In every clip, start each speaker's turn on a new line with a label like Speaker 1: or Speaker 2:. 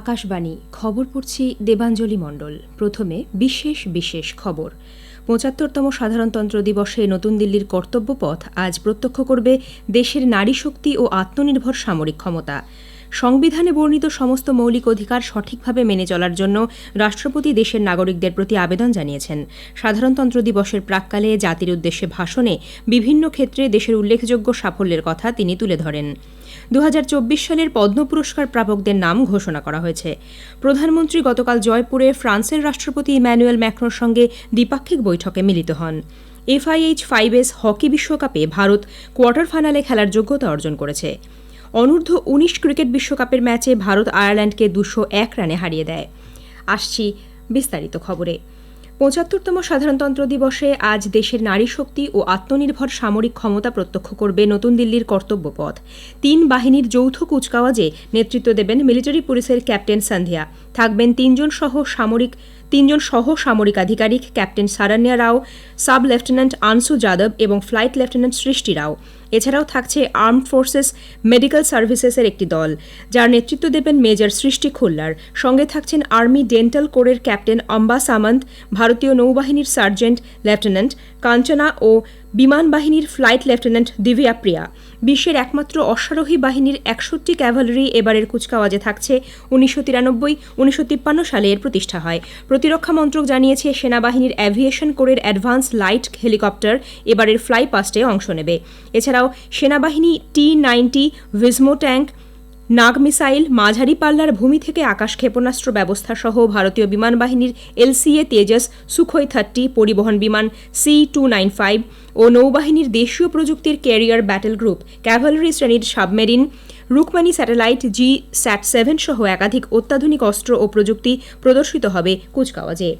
Speaker 1: আকাশবাণী, খবর পড়ছি দেবাঞ্জলি মণ্ডল। প্রথমে বিশেষ বিশেষ খবর। পঁচাত্তরতম সাধারণতন্ত্র দিবসে নতুন দিল্লির কর্তব্যপথ আজ প্রত্যক্ষ করবে দেশের নারী শক্তি ও আত্মনির্ভর সামরিক ক্ষমতা। সংবিধানে বর্ণিত সমস্ত মৌলিক অধিকার সঠিকভাবে মেনে চলার জন্য রাষ্ট্রপতি দেশের নাগরিকদের প্রতি আবেদন জানিয়েছেন। সাধারণতন্ত্র দিবসের প্রাক্কালে জাতির উদ্দেশ্যে ভাষণে বিভিন্ন ক্ষেত্রে দেশের উল্লেখযোগ্য সাফল্যের কথা তিনি তুলে ধরেন। দু হাজার চব্বিশ সালের পদ্ম পুরস্কার প্রাপকদের নাম ঘোষণা করা হয়েছে। প্রধানমন্ত্রী গতকাল জয়পুরে ফ্রান্সের রাষ্ট্রপতি ইম্যানুয়েল ম্যাক্রোর সঙ্গে দ্বিপাক্ষিক বৈঠকে মিলিত হন। এফআইএইচ ফাইভ এস হকি বিশ্বকাপে ভারত কোয়ার্টার ফাইনালে খেলার যোগ্যতা অর্জন করেছে। অনূর্ধ্ব উনিশ ক্রিকেট বিশ্বকাপের ম্যাচে ভারত আয়ারল্যান্ডকে দুশো এক রানে হারিয়ে দেয়। আসছি বিস্তারিত খবরে। পঁচাত্তরতম সাধারণতন্ত্র দিবসে আজ দেশের নারী শক্তি ও আত্মনির্ভর সামরিক ক্ষমতা প্রত্যক্ষ করবে নতুন দিল্লির কর্তব্যপথ তিন বাহিনীর যৌথ কুচকাওয়াজে নেতৃত্ব দেবেন মিলিটারি পুলিশের ক্যাপ্টেন সন্ধিয়া। থাকবেন তিনজন সহ সামরিক তিনজন সহ সামরিক আধিকারিক captain Saranya Rao, sub lieutenant Anshu Yadav এবং ফ্লাইট লেফটেন্যান্ট সৃষ্টি রাও। এছাড়াও থাকছে আর্মড ফোর্সেস মেডিকেল সার্ভিসেসের একটি দল, যার নেতৃত্ব দেবেন মেজর সৃষ্টি খুল্লার। সঙ্গে থাকছেন আর্মি ডেন্টাল কোরের ক্যাপ্টেন অম্বা সামন্ত, ভারতীয় নৌবাহিনীর সার্জেন্ট, লেফটেন্যান্ট কাঞ্চনা ও বিমান বাহিনীর ফ্লাইট লেফটেন্যান্ট দিব্যা প্রিয়া। বিশ্বের একমাত্র অশ্বারোহী বাহিনীর একষট্টি ক্যাভালরি এবারের কুচকাওয়াজে থাকছে। উনিশশো তিরানব্বই, উনিশশো তিপ্পান্ন সালে এর প্রতিষ্ঠা হয়। প্রতিরক্ষা মন্ত্রক জানিয়েছে, সেনাবাহিনীর অ্যাভিয়েশন কোরের অ্যাডভান্স লাইট হেলিকপ্টার এবারের ফ্লাই পাস্টে অংশ নেবে। এছাড়াও, সেনাবাহিনী T ninety, ভিজমো tank Nag missile মাঝারি পাল্লার ভূমি থেকে আকাশ ক্ষেপণাস্ত্র ব্যবস্থা সহ ভারতীয় বিমান বাহিনীর এলসিএ তেজস সুখোই থার্টি পরিবহন বিমান সি টু নাইন ফাইভ ও নৌবাহিনীর দেশীয় প্রযুক্তির ক্যারিয়ার ব্যাটেল গ্রুপ ক্যাভালরি শ্রেণির submarine, Rukmini satellite G sat seven সহ একাধিক অত্যাধুনিক অস্ত্র ও প্রযুক্তি প্রদর্শিত হবে কুচকাওয়াজে।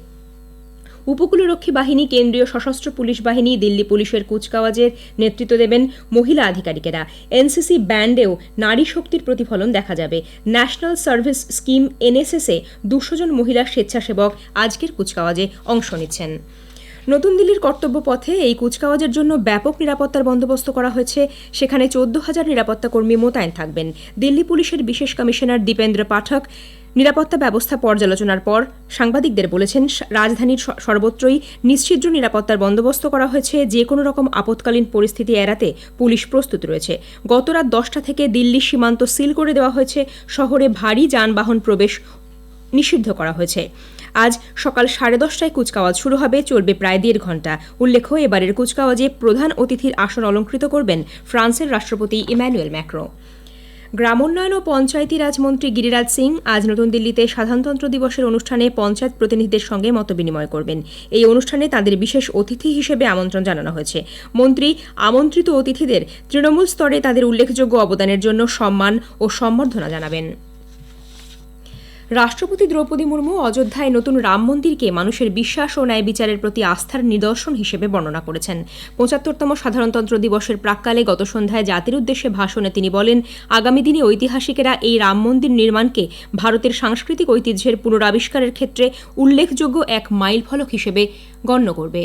Speaker 1: উপকূলরক্ষী বাহিনী, কেন্দ্রীয় সশস্ত্র পুলিশ বাহিনী, দিল্লি পুলিশের কুচকাওয়াজের নেতৃত্ব দেবেন মহিলা আধিকারিকেরা। এনসিসি ব্যান্ডেও নারী শক্তির প্রতিফলন দেখা যাবে। ন্যাশনাল সার্ভিস স্কিম এনএসএসে দুশো জন মহিলা স্বেচ্ছাসেবক আজকের কুচকাওয়াজে অংশ নিচ্ছেন। নতুন দিল্লির কর্তব্য পথে এই কুচকাওয়াজের জন্য ব্যাপক নিরাপত্তার বন্দোবস্ত করা হয়েছে। সেখানে চোদ্দ হাজার নিরাপত্তা কর্মী মোতায়েন থাকবেন। দিল্লি পুলিশের বিশেষ কমিশনার দীপেন্দ্র পাঠক নিরাপত্তা ব্যবস্থা পর্যালোচনার পর সাংবাদিকদের বলেছেন, রাজধানীর সর্বত্রই নিশ্চিদ্র নিরাপত্তার বন্দোবস্ত করা হয়েছে যে কোনো রকম আপৎকালীন পরিস্থিতি এড়াতে পুলিশ প্রস্তুত রয়েছে। গত রাত দশটা থেকে দিল্লি সীমান্ত সিল করে দেওয়া হয়েছে, শহরে ভারী যানবাহন প্রবেশ নিষিদ্ধ করা হয়েছে। আজ সকাল সাড়ে দশটায় কুচকাওয়াজ শুরু হবে, চলবে প্রায় দেড় ঘণ্টা উল্লেখ্য, এবারের কুচকাওয়াজে প্রধান অতিথির আসন অলঙ্কৃত করবেন ফ্রান্সের রাষ্ট্রপতি ইম্যানুয়েল ম্যাক্রো। গ্রামোন্নয়ন ও পঞ্চায়েতি রাজমন্ত্রী গিরিরাজ সিং আজ নতুন দিল্লিতে সাধারণতন্ত্র দিবসের অনুষ্ঠানে পঞ্চায়েত প্রতিনিধিদের সঙ্গে মত বিনিময় করবেন। এই অনুষ্ঠানে তাদের বিশেষ অতিথি হিসেবে আমন্ত্রণ জানানো হয়েছে। মন্ত্রী, আমন্ত্রিত অতিথিদের তৃণমূল স্তরে তাদের উল্লেখযোগ্য অবদানের জন্য সম্মান ও সম্বর্ধনা জানাবেন। রাষ্ট্রপতি দ্রৌপদী মুর্মু অযোধ্যায় নতুন রাম মন্দিরকে মানুষের বিশ্বাস ও ন্যায় বিচারের প্রতি আস্থার নিদর্শন হিসেবে বর্ণনা করেছেন পঁচাত্তরতম সাধারণতন্ত্র দিবসের প্রাককালে গত সন্ধ্যায় জাতির উদ্দেশ্যে ভাষণে তিনি বলেন আগামী দিনে ঐতিহাসিকেরা এই রাম মন্দির নির্মাণকে ভারতের সাংস্কৃতিক ঐতিহ্যের পুনরাবিষ্কারের ক্ষেত্রে উল্লেখযোগ্য এক মাইল ফলক হিসেবে গণ্য করবে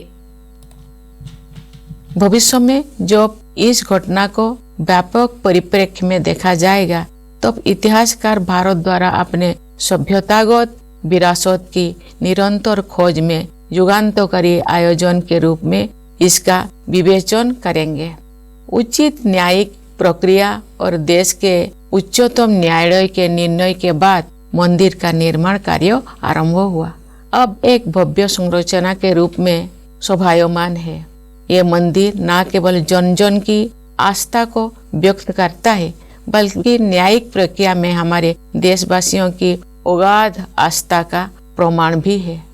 Speaker 2: भविष्य में जब इस घटना को व्यापक परिप्रेक्ष्य में देखा जाएगा तब इतिहासकार भारत द्वारा अपने सभ्यतागत विरासत की निरंतर खोज में युगांतकारी आयोजन के रूप में इसका विवेचन करेंगे। उचित न्यायिक प्रक्रिया और देश के उच्चतम न्यायालय के निर्णय के बाद मंदिर का निर्माण कार्य आरंभ हुआ। अब एक भव्य संरचना के रूप में शोभायमान है। ये मंदिर न केवल जन जन की आस्था को व्यक्त करता है, बल्कि न्यायिक प्रक्रिया में हमारे देशवासियों की अगाध आस्था का प्रमाण भी है।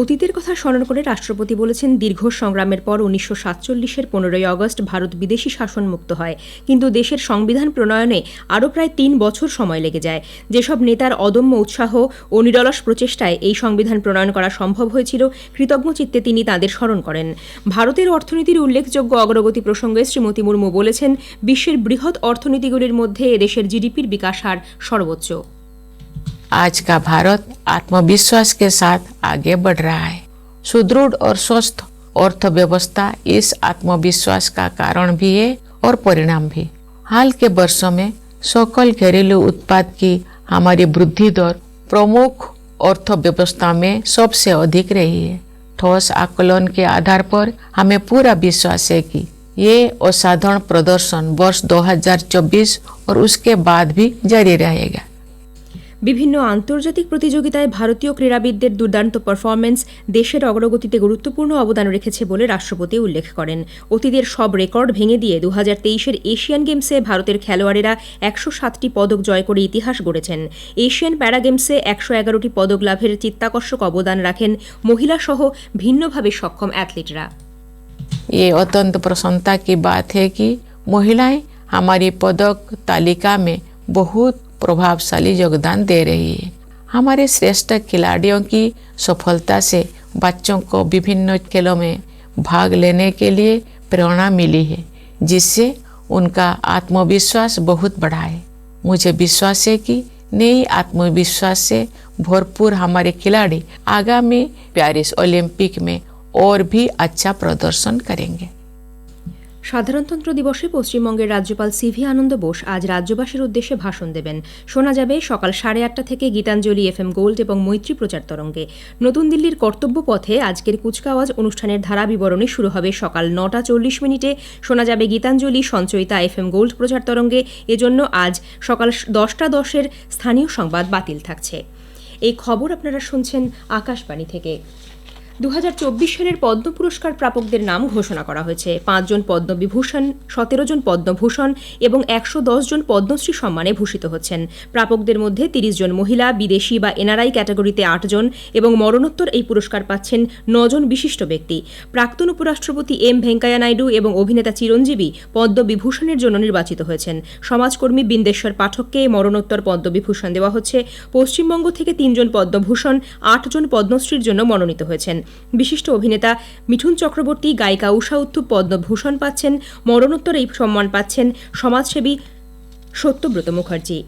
Speaker 1: অতীতের কথা স্মরণ করে রাষ্ট্রপতি বলেছেন, দীর্ঘ সংগ্রামের পর উনিশশো সাতচল্লিশের পনেরোই আগস্ট ভারত বিদেশি শাসন মুক্ত হয়। কিন্তু দেশের সংবিধান প্রণয়নে আরও প্রায় তিন বছর সময় লেগে যায়। যেসব নেতার অদম্য উৎসাহ ও নিরলস প্রচেষ্টায় এই সংবিধান প্রণয়ন করা সম্ভব হয়েছিল, কৃতজ্ঞ চিত্তে তিনি তাঁদের স্মরণ করেন। ভারতের অর্থনীতির উল্লেখযোগ্য অগ্রগতি প্রসঙ্গে শ্রীমতী মুর্মু বলেছেন, বিশ্বের বৃহৎ অর্থনীতিগুলির মধ্যে এদেশের জিডিপির বিকাশ হার সর্বোচ্চ।
Speaker 2: आज का भारत आत्मविश्वास के साथ आगे बढ़ रहा है। सुदृढ़ और स्वस्थ अर्थव्यवस्था इस आत्मविश्वास का कारण भी है और परिणाम भी। हाल के वर्षों में सकल घरेलू उत्पाद की हमारी वृद्धि दर प्रमुख अर्थव्यवस्था में सबसे अधिक रही है। ठोस आकलन के आधार पर हमें पूरा विश्वास है कि ये असाधारण प्रदर्शन वर्ष 2024 और उसके बाद भी जारी रहेगा।
Speaker 1: বিভিন্ন আন্তর্জাতিক প্রতিযোগিতায় ভারতীয় ক্রীড়াবিদদের দুর্দান্ত পারফরমেন্স দেশের অগ্রগতিতে গুরুত্বপূর্ণ অবদান রেখেছে বলে রাষ্ট্রপতি উল্লেখ করেন অতীতের সব রেকর্ড ভেঙে দিয়ে দু হাজার তেইশের এশিয়ান গেমসে ভারতের খেলোয়াড়েরা একশো সাতটি পদক জয় করে ইতিহাস গড়েছেন এশিয়ান প্যারা গেমসে একশো এগারোটি পদক লাভের চিত্তাকর্ষক অবদান রাখেন মহিলাসহ ভিন্নভাবে সক্ষম অ্যাথলিটরা
Speaker 2: ये अत्यंत प्रसन्नता की बात है कि महिलाएं हमारी पदक तालिका में बहुत प्रभावशाली योगदान दे रही है। हमारे श्रेष्ठ खिलाड़ियों की सफलता से बच्चों को विभिन्न खेलों में भाग लेने के लिए प्रेरणा मिली है, जिससे उनका आत्मविश्वास बहुत बढ़ा है। मुझे विश्वास है कि नई आत्मविश्वास से भरपूर हमारे खिलाड़ी आगामी पेरिस ओलंपिक में और भी अच्छा प्रदर्शन करेंगे।
Speaker 1: সাধারণতন্ত্র দিবসে পশ্চিমবঙ্গের রাজ্যপাল সিভি আনন্দ বোস আজ রাজ্যবাসীর উদ্দেশ্যে ভাষণ দেবেন। শোনা যাবে সকাল সাড়ে আটটা থেকে গীতাঞ্জলি এফএম গোল্ড এবং মৈত্রী প্রচার তরঙ্গে। নতুন দিল্লির কর্তব্য পথে আজকের কুচকাওয়াজ অনুষ্ঠানের ধারা বিবরণী শুরু হবে সকাল নটা চল্লিশ মিনিটে। শোনা যাবে গীতাঞ্জলি, সঞ্চয়িতা, এফএম গোল্ড প্রচার তরঙ্গে। এজন্য আজ সকাল দশটা দশের স্থানীয় সংবাদ বাতিল থাকছে। এই খবর আপনারা শুনছেন আকাশবাণী থেকে। দু হাজার চব্বিশ সালের পদ্ম পুরস্কার প্রাপকদের নাম ঘোষণা করা হয়েছে। পাঁচজন পদ্মবিভূষণ সতেরো জন পদ্মভূষণ এবং একশো জন পদ্মশ্রী সম্মানে ভূষিত হচ্ছেন। প্রাপকদের মধ্যে তিরিশ জন মহিলা, বিদেশি বা এনআরআই ক্যাটাগরিতে আটজন এবং মরণোত্তর এই পুরস্কার পাচ্ছেন নজন বিশিষ্ট ব্যক্তি। প্রাক্তন উপরাষ্ট্রপতি এম ভেঙ্কাইয়া নাইডু এবং অভিনেতা চিরঞ্জীবী পদ্মবিভূষণের জন্য নির্বাচিত হয়েছেন। সমাজকর্মী বিন্দেশ্বর পাঠককে মরণোত্তর পদ্মবিভূষণ দেওয়া হচ্ছে। পশ্চিমবঙ্গ থেকে তিনজন পদ্মভূষণ, আটজন পদ্মশ্রীর জন্য মনোনীত হয়েছেন। বিশিষ্ট অভিনেতা মিঠুন চক্রবর্তী, গায়িকা উষা উত্থুপ পদ্মভূষণ পাচ্ছেন, মরণোত্তর এই সম্মান পাচ্ছেন সমাজসেবী সত্যব্রত মুখার্জি।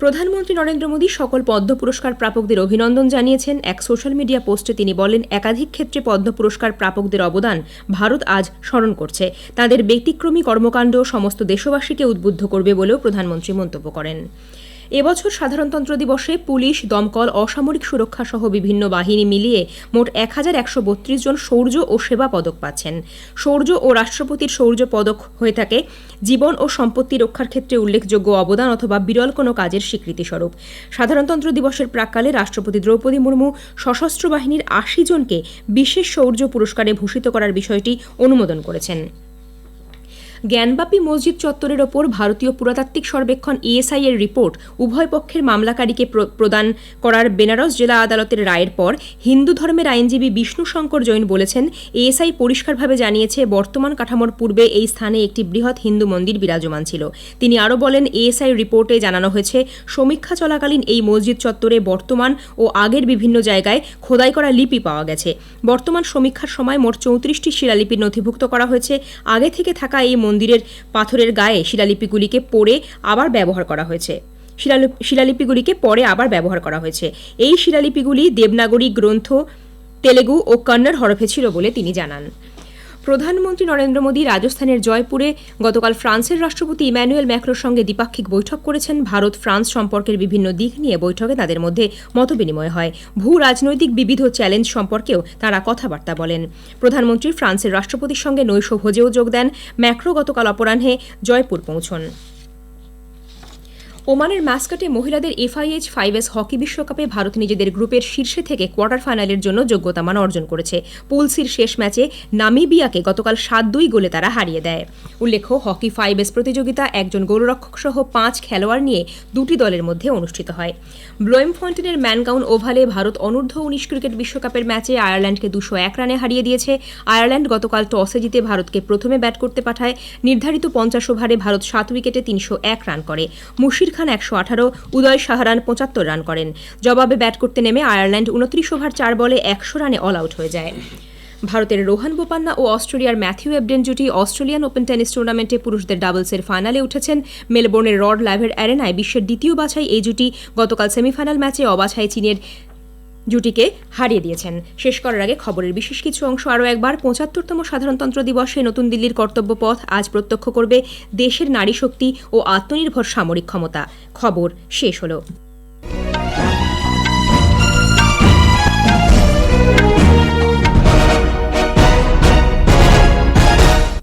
Speaker 1: প্রধানমন্ত্রী নরেন্দ্র মোদী সকল পদ্ম পুরস্কার প্রাপকদের অভিনন্দন জানিয়েছেন। এক সোশ্যাল মিডিয়া পোস্টে তিনি বলেন, একাধিক ক্ষেত্রে পদ্ম পুরস্কার প্রাপকদের অবদান ভারত আজ স্মরণ করছে। তাদের ব্যতিক্রমী কর্মকাণ্ড সমস্ত দেশবাসীকে উদ্বুদ্ধ করবে বলেও প্রধানমন্ত্রী মন্তব্য করেন। এবছর সাধারণতন্ত্র দিবসে পুলিশ, দমকল, অসামরিক সুরক্ষা সহ বিভিন্ন বাহিনী মিলিয়ে মোট এক হাজার একশো বত্রিশ জন শৌর্য ও সেবা পদক পাচ্ছেন। শৌর্য ও রাষ্ট্রপতির শৌর্য পদক হয়ে থাকে জীবন ও সম্পত্তি রক্ষার ক্ষেত্রে উল্লেখযোগ্য অবদান অথবা বিরল কোনো কাজের স্বীকৃতিস্বরূপ। সাধারণতন্ত্র দিবসের প্রাককালে রাষ্ট্রপতি দ্রৌপদী মুর্মু সশস্ত্র বাহিনীর আশি জনকে বিশেষ শৌর্য পুরস্কারে ভূষিত করার বিষয়টি অনুমোদন করেছেন। জ্ঞানবাপী মসজিদ চত্বরের ওপর ভারতীয় পুরাতাত্ত্বিক সর্বেক্ষণ ইএসআই এর রিপোর্ট উভয় পক্ষের মামলাকারীকে প্র- প্রদান করার বেনারস জেলা আদালতের রায়ের পর হিন্দু ধর্মের আইনজীবী বিষ্ণু শঙ্কর জৈন বলেছেন এএসআই পরিষ্কারভাবে জানিয়েছে, বর্তমান কাঠামোর পূর্বে এই স্থানে একটি বৃহৎ হিন্দু মন্দির বিরাজমান ছিল। তিনি আরও বলেন এএসআই রিপোর্টে জানানো হয়েছে, সমীক্ষা চলাকালীন এই মসজিদ চত্বরে বর্তমান ও আগের বিভিন্ন জায়গায় খোদাই করা লিপি পাওয়া গেছে। বর্তমান সমীক্ষার সময় মোট চৌত্রিশটি শিলালিপি নথিভুক্ত করা হয়েছে। আগে থেকে থাকা এই মন্দিরের পাথরের গায়ে শিলালিপিগুলিকে পড়ে আবার ব্যবহার করা হয়েছে। শিলালি- শিলালিপিগুলিকে পরে আবার ব্যবহার করা হয়েছে। এই শিলালিপিগুলি দেবনাগরী গ্রন্থ, তেলেগু ও কন্নড় হরফে ছিল বলে তিনি জানান। প্রধানমন্ত্রী নরেন্দ্র মোদী রাজস্থানের জয়পুরে গতকাল ফ্রান্সের রাষ্ট্রপতি ইম্যানুয়েল ম্যাক্রোর সঙ্গে দ্বিপাক্ষিক বৈঠক করেছেন। ভারত, ফ্রান্স সম্পর্কের বিভিন্ন দিক নিয়ে বৈঠকে তাদের মধ্যে মতবিনিময় হয়। ভূ রাজনৈতিক বিবিধ চ্যালেঞ্জ সম্পর্কেও তারা কথাবার্তা বলেন। প্রধানমন্ত্রী ফ্রান্সের রাষ্ট্রপতির সঙ্গে নৈশ ভোজেও যোগ দেন। ম্যাক্রো গতকাল অপরাহ্নে জয়পুর পৌঁছন। ওমানের ম্যাসকাটে মহিলাদের এফআইএইচ ফাইভ এস হকি বিশ্বকাপে ভারত নিজেদের গ্রুপের শীর্ষে থেকে কোয়ার্টার ফাইনালের জন্য যোগ্যতা মান অর্জন করেছে। পুলসির শেষ ম্যাচে নামিবিয়াকে গতকাল সাত দুই গোলে তারা হারিয়ে দেয়। উল্লেখ্য, হকি ফাইভ এস প্রতিযোগিতা একজন গোলরক্ষক সহ পাঁচ খেলোয়াড় নিয়ে দুটি দলের মধ্যে অনুষ্ঠিত হয়। ব্লোয়েম ফন্টেনের ম্যানগাউন ওভালে ভারত অনূর্ধ্ব উনিশ ক্রিকেট বিশ্বকাপের ম্যাচে আয়ারল্যান্ডকে দুশো এক রানে হারিয়ে দিয়েছে। আয়ারল্যান্ড গতকাল টসে জিতে ভারতকে প্রথমে ব্যাট করতে পাঠায়। নির্ধারিত পঞ্চাশ ওভারে ভারত সাত উইকেটে তিনশো এক রান করে। মুশির খান একশো আঠারো, উদয় সাহারান পঁচাত্তর রান করেন। জবাবে ব্যাট করতে নেমে আয়ারল্যান্ড উনত্রিশ ওভার চার বলে একশো রানে অল আউট হয়ে যায়। ভারতের রোহান বোপান্না ও অস্ট্রেলিয়ার ম্যাথিউ এবডেন জুটি অস্ট্রেলিয়ান ওপেন টেনিস টুর্নামেন্টে পুরুষদের ডাবলসের ফাইনালে উঠেছেন। মেলবোর্নের রড লাইভের অ্যারেনায় বিশ্বের দ্বিতীয় বাছাই এই জুটি গতকাল সেমিফাইনাল ম্যাচে অবাছাই চীনের জুটিকে হারিয়ে দিয়েছেন। শেষ করার আগে খবরের বিশেষ কিছু অংশ আরও একবার। পঁচাত্তরতম সাধারণতন্ত্র দিবসে নতুন দিল্লির কর্তব্য পথ আজ প্রত্যক্ষ করবে দেশের নারী শক্তি ও আত্মনির্ভর সামরিক ক্ষমতা। খবর শেষ হলো।